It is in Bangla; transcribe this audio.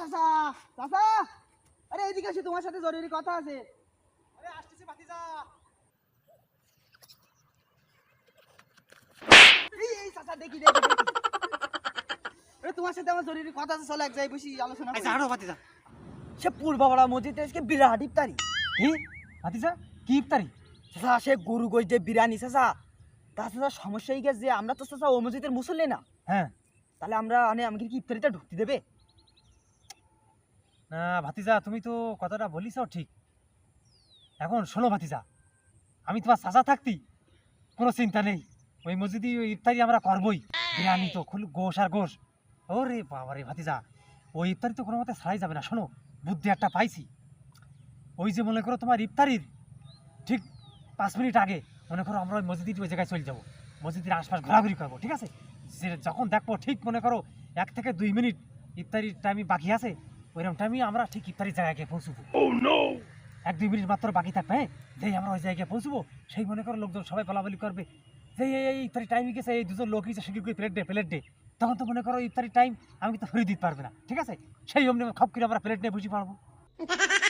চাচা চাচা। আরে এদিকে এসে তোমার সাথে জরুরি কথা আছে। আরে আসতেছি ভাতিজা। এই চাচা দেখি দেখি দেখি। আরে তোমার সাথে আমার জরুরি কথা আছে চলো এক জায়গায় বসি আলোচনা করি। ভাতিজা। সে পূর্বাপাড়া মসজিদে আজকে বিরাট ইফতারি। কি? ভাতিজা কি ইফতারি? চাচা সে গরু গোশ যে বিরিয়ানি চাচা। তাছাড়া সমস্যা এই গেছে যে আমরা তো চাচা ও মসজিদের মুসল্লি না। হ্যাঁ। তাহলে আমরা মানে আমাকে কি ইফতারিটা ঢুকতে দেবে? না, ভাতিজা, তুমি তো কথাটা বলিস ঠিক। এখন শোনো ভাতিজা, আমি তোমার চাচা থাকতি কোনো চিন্তা নেই। ওই মসজিদে ওই ইফতারি আমরা করবই। বিরিয়ানি তো খুল, গোশ আর গোস গোশ। ওরে বাবারে ভাতিজা, ওই ইফতারি তো কোনো মতে ছাড়াই যাবে না। শোনো, বুদ্ধি একটা পাইছি। ওই যে মনে করো তোমার ইফতারির ঠিক পাঁচ মিনিট আগে মনে করো আমরা ওই মসজিদের ওই জায়গায় চলে যাব। মসজিদের আশপাশ ঘোরাঘুরি করব, ঠিক আছে? যখন দেখব ঠিক মনে করো এক থেকে দুই মিনিট ইফতারির টাইমই বাকি আছে ওইরকম টাইমে আমরা ঠিক ইফতারির জায়গায় পৌঁছবো। এক দুই মিনিট মাত্র বাকি থাকবে হ্যাঁ? যেই আমরা ওই জায়গায় পৌঁছবো সেই মনে করো লোকজন সবাই বলাবলি করবে। যে এই এই ইফতারি টাইমে গেছে এই দুজন লোক গেছে সেগুলো প্লেট ডে প্লেট ডে তখন তো মনে করো ইফতারি টাইম আমি তো ফিরে দিতে পারবে না ঠিক আছে? সেই অমনি খপ করে আমরা প্লেট নিয়ে বুঝি পারব।